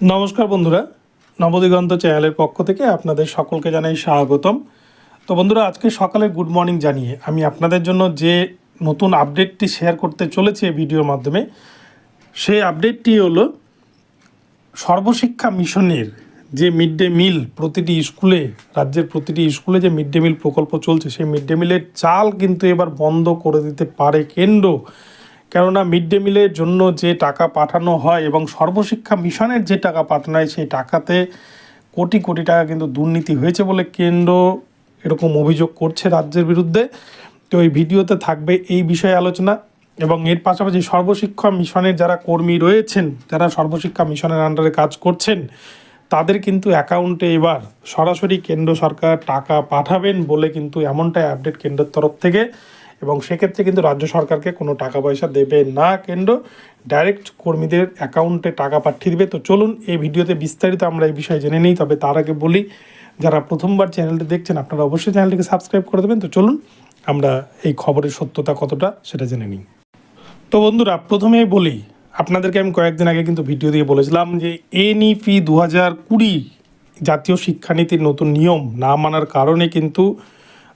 নমস্কার বন্ধুরা, নবদিগন্ত চ্যানেলের পক্ষ থেকে আপনাদের সকলকে জানাই স্বাগতম। তো বন্ধুরা, আজকে সকালে গুড মর্নিং জানিয়ে আমি আপনাদের জন্য যে নতুন আপডেটটি শেয়ার করতে চলেছি এই ভিডিওর মাধ্যমে, সেই আপডেটটি হলো সর্বশিক্ষা মিশনের যে মিড ডে মিল প্রতিটি স্কুলে, রাজ্যের প্রতিটি স্কুলে যে মিড ডে মিল প্রকল্প চলছে, সেই মিড ডে মিলের চাল কিন্তু এবার বন্ধ করে দিতে পারে কেন্দ্র। কেননা মিড ডে মিলের জন্য যে টাকা পাঠানো হয় এবং সর্বশিক্ষা মিশনের যে টাকা পাঠানো হয়, সেই টাকাতে কোটি কোটি টাকা কিন্তু দুর্নীতি হয়েছে বলে কেন্দ্র এরকম অভিযোগ করছে রাজ্যের বিরুদ্ধে। তো এই ভিডিওতে থাকবে এই বিষয়ে আলোচনা এবং এর পাশাপাশি সর্বশিক্ষা মিশনের যারা কর্মী রয়েছেন, যারা সর্বশিক্ষা মিশনের আন্ডারে কাজ করছেন, তাদের কিন্তু অ্যাকাউন্টে এবার সরাসরি কেন্দ্র সরকার টাকা পাঠাবেন বলে কিন্তু এমনটাই আপডেট কেন্দ্রের তরফ থেকে। এবং সেক্ষেত্রে কিন্তু রাজ্য সরকারকে কোনো টাকা পয়সা দেবে না। কেন্দ্র ডাইরেক্ট কর্মীদের অ্যাকাউন্টে টাকা পাঠিয়ে দেবে। তো চলুন এই ভিডিওতে বিস্তারিত আমরা এই বিষয়ে জেনে নিই, তবে তার আগে বলি, যারা প্রথমবার চ্যানেলটি দেখছেন, আপনারা অবশ্যই চ্যানেলটিকে সাবস্ক্রাইব করে দেবেন। তো চলুন আমরা এই খবরের সত্যতা কতটা সেটা জেনে নিই। তো বন্ধুরা, প্রথমেই বলি, আপনাদেরকে আমি কয়েকদিন আগে কিন্তু ভিডিও দিয়ে বলেছিলাম যে এনইপি দু হাজার কুড়ি জাতীয় শিক্ষানীতির নতুন নিয়ম না মানার কারণে কিন্তু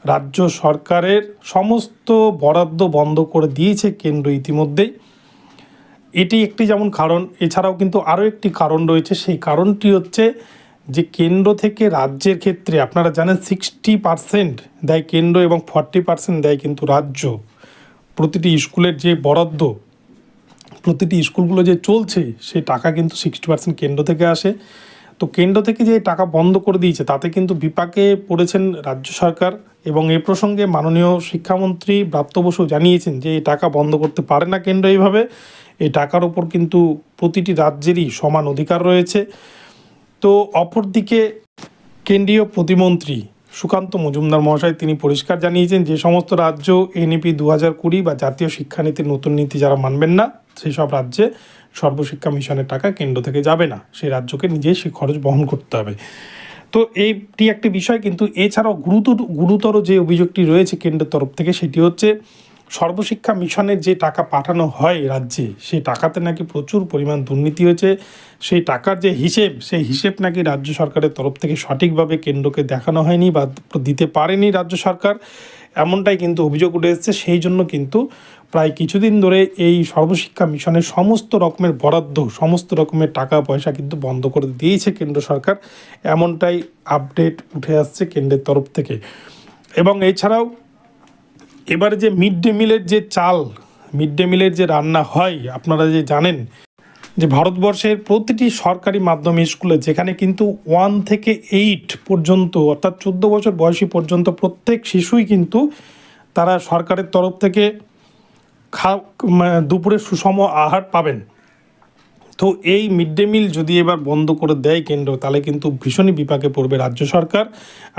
রাজ্য সরকারের সমস্ত বরাদ্দ বন্ধ করে দিয়েছে কেন্দ্র ইতিমধ্যেই। এটি একটি যেমন কারণ, এছাড়াও কিন্তু আরও একটি কারণ রয়েছে, সেই কারণটি হচ্ছে যে কেন্দ্র থেকে রাজ্যের ক্ষেত্রে আপনারা জানেন সিক্সটি পার্সেন্ট দেয় কেন্দ্র এবং ফর্টি পার্সেন্ট দেয় কিন্তু রাজ্য। প্রতিটি স্কুলের যে বরাদ্দ, প্রতিটি স্কুলগুলো যে চলছে, সেই টাকা কিন্তু সিক্সটি পার্সেন্ট কেন্দ্র থেকে আসে। তো কেন্দ্র থেকে যে টাকা বন্ধ করে দিয়েছে, তাতে কিন্তু বিপাকে পড়েছেন রাজ্য সরকার এবং এ প্রসঙ্গে মাননীয় শিক্ষামন্ত্রী ব্রাত্য বসু জানিয়েছেন যে, এই টাকা বন্ধ করতে পারে না কেন্দ্র এইভাবে। এই টাকার ওপর কিন্তু প্রতিটি রাজ্যেরই সমান অধিকার রয়েছে। তো অপরদিকে কেন্দ্রীয় প্রতিমন্ত্রী সুকান্ত মজুমদার মহাশয়, তিনি পরিষ্কার জানিয়েছেন যে সমস্ত রাজ্য এনইপি দু হাজার কুড়ি বা জাতীয় শিক্ষানীতির নতুন নীতি যারা মানবেন না সেসব রাজ্যে সর্বশিক্ষা মিশনের টাকা কেন্দ্র থেকে যাবে না। সেই রাজ্যকে নিজেই সে খরচ বহন করতে হবে। তো এইটি একটি বিষয়, কিন্তু এছাড়াও গুরুতর গুরুতর যে অভিযোগটি রয়েছে কেন্দ্রের তরফ থেকে, সেটি হচ্ছে সর্বশিক্ষা মিশনের যে টাকা পাঠানো হয় রাজ্যে, সেই টাকাতে নাকি প্রচুর পরিমাণ দুর্নীতি হয়েছে। সেই টাকার যে হিসেব, সেই হিসেব নাকি রাজ্য সরকারের তরফ থেকে সঠিকভাবে কেন্দ্রকে দেখানো হয়নি বা দিতে পারেনি রাজ্য সরকার। এমনটাই কিন্তু অভিযোগ উঠে এসেছে। সেই জন্য কিন্তু প্রায় কিছুদিন ধরে এই সর্বশিক্ষা মিশনের সমস্ত রকমের বরাদ্দ, সমস্ত রকমের টাকা পয়সা কিন্তু বন্ধ করে দিয়েছে কেন্দ্র সরকার। এমনটাই আপডেট উঠে আসছে কেন্দ্রের তরফ থেকে। এবং এছাড়াও এবারে যে মিড ডে মিলের যে চাল মিড ডে মিলের যে রান্না হয়, আপনারা যে জানেন যে ভারতবর্ষের প্রতিটি সরকারি মাধ্যম স্কুলে যেখানে কিন্তু ওয়ান থেকে এইট পর্যন্ত, অর্থাৎ চোদ্দ বছর বয়সী পর্যন্ত প্রত্যেক শিশুই কিন্তু তারা সরকারের তরফ থেকে খা দুপুরে সুষম আহার পাবেন। তো এই মিড ডে মিল যদি এবার বন্ধ করে দেয় কেন্দ্র, তাহলে কিন্তু ভীষণই বিপাকে পড়বে রাজ্য সরকার।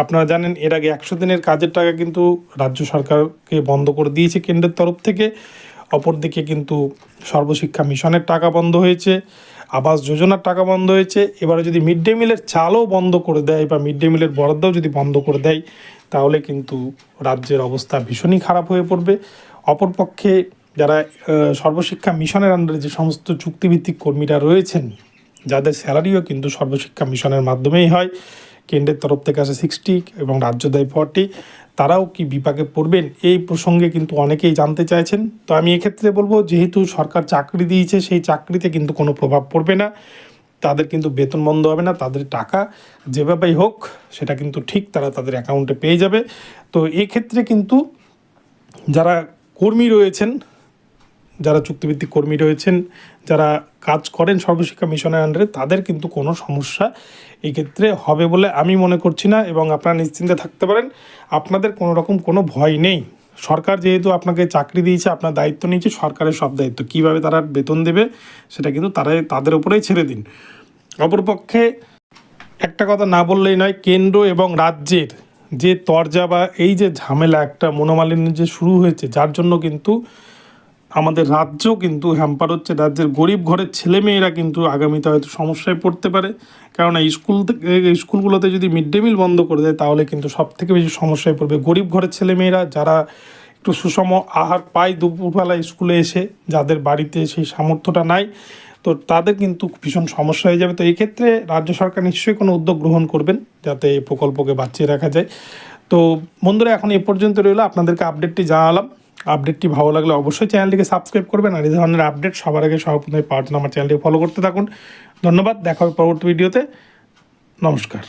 আপনারা জানেন, এর আগে একশো দিনের কাজের টাকা কিন্তু রাজ্য সরকারকে বন্ধ করে দিয়েছে কেন্দ্রের তরফ থেকে। অপরদিকে কিন্তু সর্বশিক্ষা মিশনের টাকা বন্ধ হয়েছে, আবাস যোজনার টাকা বন্ধ হয়েছে। এবারে যদি মিড ডে মিলের চালও বন্ধ করে দেয় বা মিড ডে মিলের বরাদ্দও যদি বন্ধ করে দেয়, তাহলে কিন্তু রাজ্যের অবস্থা ভীষণই খারাপ হয়ে পড়বে। অপরপক্ষে যারা সর্বশিক্ষা মিশনের আন্ডারে যে সমস্ত চুক্তিভিত্তিক কর্মীরা রয়েছেন, যাদের স্যালারিও কিন্তু সর্বশিক্ষা মিশনের মাধ্যমেই হয়, কেন্দ্রের তরফ থেকে আসে সিক্সটি এবং রাজ্য দেয় ফর্টি তারাও কি বিপাকে পড়বেন? এই প্রসঙ্গে কিন্তু অনেকেই জানতে চাইছেন। তো আমি এক্ষেত্রে বলব, যেহেতু সরকার চাকরি দিয়েছে, সেই চাকরিতে কিন্তু কোনো প্রভাব পড়বে না। তাদের কিন্তু বেতন বন্ধ হবে না, তাদের টাকা যেভাবেই হোক, সেটা কিন্তু ঠিক তারা তাদের অ্যাকাউন্টে পেয়ে যাবে। তো এক্ষেত্রে কিন্তু যারা কর্মী রয়েছেন যারা চুক্তিভিত্তিক কর্মী রয়েছেন, যারা কাজ করেন সর্বশিক্ষা মিশনের আন্ডারে তাদের কিন্তু কোনো সমস্যা এই ক্ষেত্রে হবে বলে আমি মনে করছি না এবং আপনারা নিশ্চিন্তে থাকতে পারেন। আপনাদের কোনো রকম কোনো ভয় নেই। সরকার যেহেতু আপনাকে চাকরি দিয়েছে, আপনার দায়িত্ব নিয়েছে, সরকারের সব দায়িত্ব। কীভাবে তারা বেতন দেবে, সেটা কিন্তু তারাই, তাদের উপরেই ছেড়ে দিন। অপরপক্ষে একটা কথা না বললেই নয়, কেন্দ্র এবং রাজ্যের যে তরজা বা এই যে ঝামেলা, একটা মনোমালিন্য যে শুরু হয়েছে, যার জন্য কিন্তু আমাদের রাজ্য কিন্তু হ্যাম্পার হচ্ছে, রাজ্যের গরিব ঘরের ছেলেমেয়েরা কিন্তু আগামীতে হয়তো সমস্যায় পড়তে পারে। কেননা স্কুল থেকে স্কুলগুলোতে যদি মিড ডে মিল বন্ধ করে দেয়, তাহলে কিন্তু সব থেকে বেশি সমস্যায় পড়বে। গরিব ঘরের ছেলেমেয়েরা, যারা একটু সুষম আহার পায় দুপুরবেলা স্কুলে এসে, যাদের বাড়িতে সেই সামর্থ্যটা নাই, তো তাদের কিন্তু ভীষণ সমস্যা হয়ে যাবে। তো ক্ষেত্রে রাজ্য সরকার নিশ্চয়ই কোনো উদ্যোগ গ্রহণ করবেন, যাতে এই প্রকল্পকে বাঁচিয়ে রাখা যায়। তো বন্ধুরা, এখন এ পর্যন্ত রইল। আপনাদেরকে আপডেটটি জানালাম। আপডেটটি ভালো লাগলে অবশ্যই চ্যানেলটিকে সাবস্ক্রাইব করবেন আর এই ধরনের আপডেট সবার আগে সর্বপ্রথমে পাওয়ার জন্য আমার চ্যানেলটিকে ফলো করতে থাকুন। ধন্যবাদ, দেখা হবে পরবর্তী ভিডিওতে। নমস্কার।